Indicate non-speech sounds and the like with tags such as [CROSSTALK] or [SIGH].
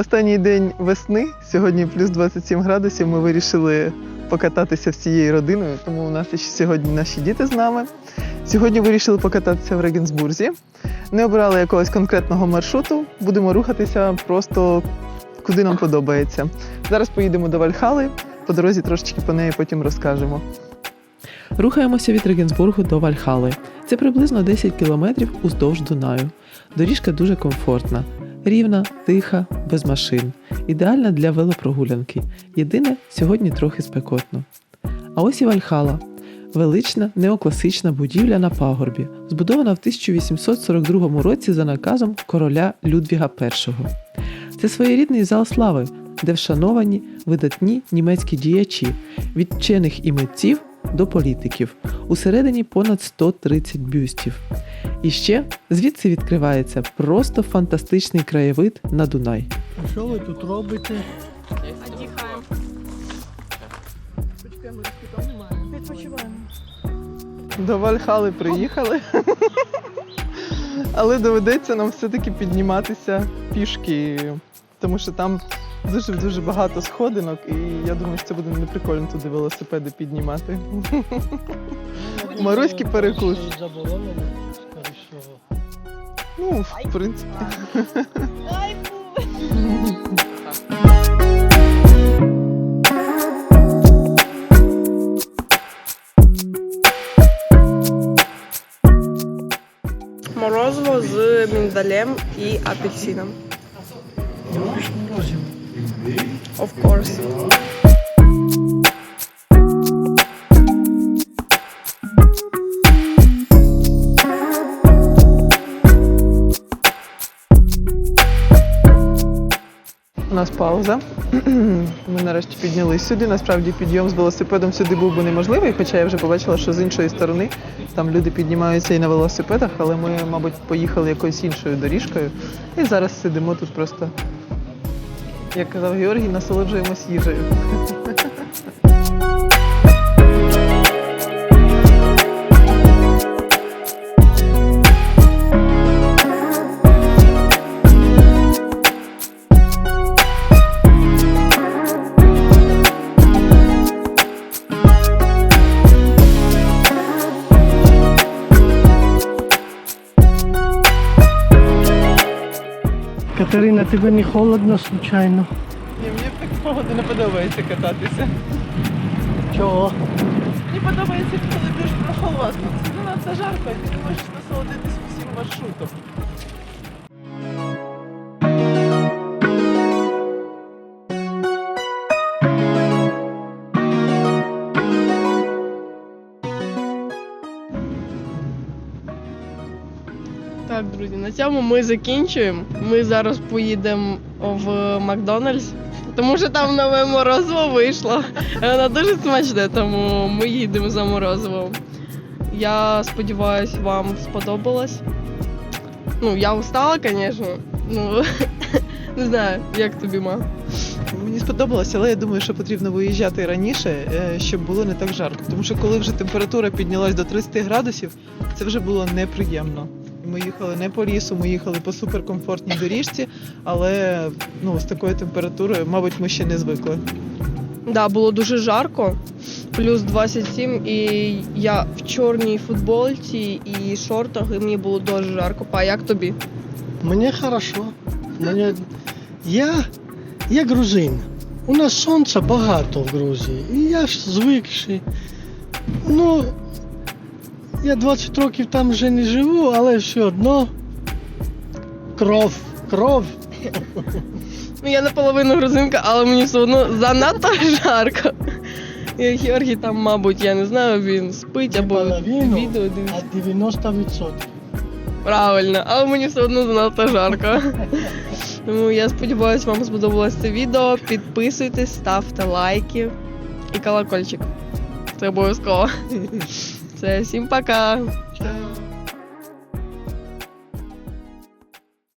останній день весни. Сьогодні плюс 27 градусів. Ми вирішили покататися всією родиною, тому у нас ще сьогодні наші діти з нами. Сьогодні вирішили покататися в Регенсбурзі. Не обрали якогось конкретного маршруту. Будемо рухатися просто куди нам подобається. Зараз поїдемо до Вальхали. По дорозі трошечки по неї потім розкажемо. Рухаємося від Регенсбургу до Вальхали. Це приблизно 10 кілометрів уздовж Дунаю. Доріжка дуже комфортна, рівна, тиха, без машин. Ідеальна для велопрогулянки. Єдине, сьогодні трохи спекотно. А ось і Вальхала. Велична неокласична будівля на пагорбі, збудована в 1842 році за наказом короля Людвіга І. Це своєрідний зал слави, де вшановані видатні німецькі діячі від вчених і митців до політиків. Усередині понад 130 бюстів. І ще звідси відкривається просто фантастичний краєвид на Дунай. А що ви тут робите? Відпочиваємо. До Вальхали приїхали. Але доведеться нам все-таки підніматися пішки, тому що там дуже дуже багато сходинок, і я думаю, що це буде неприкольно туди велосипеди піднімати. Маруський перекус. Заборонено, скоріше всього. Ну, в принципі. Ай, Морозиво з міндалем і апельсином. Любиш морозиво? Of course. У нас пауза. [CLEARS THROAT] Ми нарешті піднялись сюди. Насправді підйом з велосипедом сюди був би неможливий, хоча я вже побачила, що з іншої сторони там люди піднімаються і на велосипедах, але ми, мабуть, поїхали якоюсь іншою доріжкою. І зараз сидимо тут просто, як казав Георгій, насолоджуємось їжею. [LAUGHS] Катерина, тебе не холодно случайно? Ні, мені так таку погоду не подобається кататися. Чого? Мені подобається, коли дуже прохолодно. Це занадто жарко, і ти не можеш насолодитись усім маршрутом. Так, друзі, на цьому ми закінчуємо. Ми зараз поїдемо в Макдональдс, тому що там нове морозиво вийшло. Воно дуже смачне, тому ми їдемо за морозивом. Я сподіваюся, вам сподобалось. Ну, я устала, звісно. Ну, [LAUGHS] не знаю, як тобі, ма. Мені сподобалося, але я думаю, що потрібно виїжджати раніше, е, щоб було не так жарко. Тому що коли вже температура піднялась до 30 градусів, це вже було неприємно. Ми їхали не по лісу, ми їхали по суперкомфортній доріжці, але ну, з такою температурою, мабуть, ми ще не звикли. Да, було дуже жарко, плюс 27, і я в чорній футболці і шортах, і мені було дуже жарко. Па, як тобі? Мені хорошо. Мені... Я, я грузин. У нас сонця багато в Грузії. І я ж звикший. Ну, я 20 років там вже не живу, але все одно кров, кров. Ну, я наполовину грузинка, але мені все одно занадто жарко. І Георгій там, мабуть, я не знаю, він спить або Половину, відео дивиться. а 90%. Правильно, але мені все одно занадто жарко. Тому я сподіваюся, вам сподобалось це відео. Підписуйтесь, ставте лайки і колокольчик. Це обов'язково. sea, sin para acá.